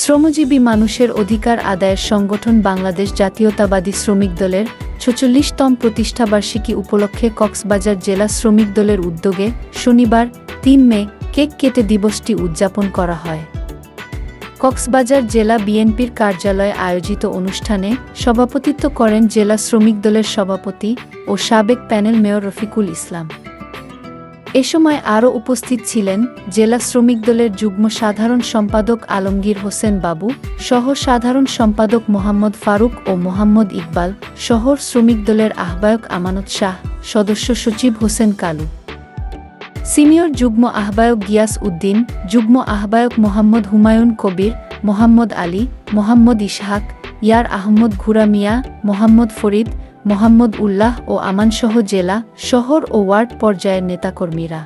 শ্রমজীবী মানুষের অধিকার আদায়ের সংগঠন বাংলাদেশ জাতীয়তাবাদী শ্রমিক দলের ছচল্লিশতম প্রতিষ্ঠাবার্ষিকী উপলক্ষে কক্সবাজার জেলা শ্রমিক দলের উদ্যোগে শনিবার তিন মে কেক কেটে দিবসটি উদযাপন করা হয়। কক্সবাজার জেলা বিএনপির কার্যালয়ে আয়োজিত অনুষ্ঠানে সভাপতিত্ব করেন জেলা শ্রমিক দলের সভাপতি ও সাবেক প্যানেল মেয়র রফিকুল ইসলাম। এ সময় আরও উপস্থিত ছিলেন জেলা শ্রমিক দলের যুগ্ম সাধারণ সম্পাদক আলমগীর হোসেন বাবু, সহ সাধারণ সম্পাদক মোহাম্মদ ফারুক ও মোহাম্মদ ইকবাল, শহর শ্রমিক দলের আহ্বায়ক আমানত শাহ, সদস্য সচিব হোসেন কালু। সিনিয়র যুগ্ম আহ্বায়ক গিয়াস উদ্দিন, যুগ্ম আহ্বায়ক মোহাম্মদ হুমায়ুন কবির, মোহাম্মদ আলী, মোহাম্মদ ইসহাক ইয়ার আহমদ ঘুরা মিয়া, মোহাম্মদ ফরিদ মোহাম্মদ উল্লাহ ও আমানসহ জেলা শহর ও ওয়ার্ড পর্যায়ের নেতাকর্মীরা।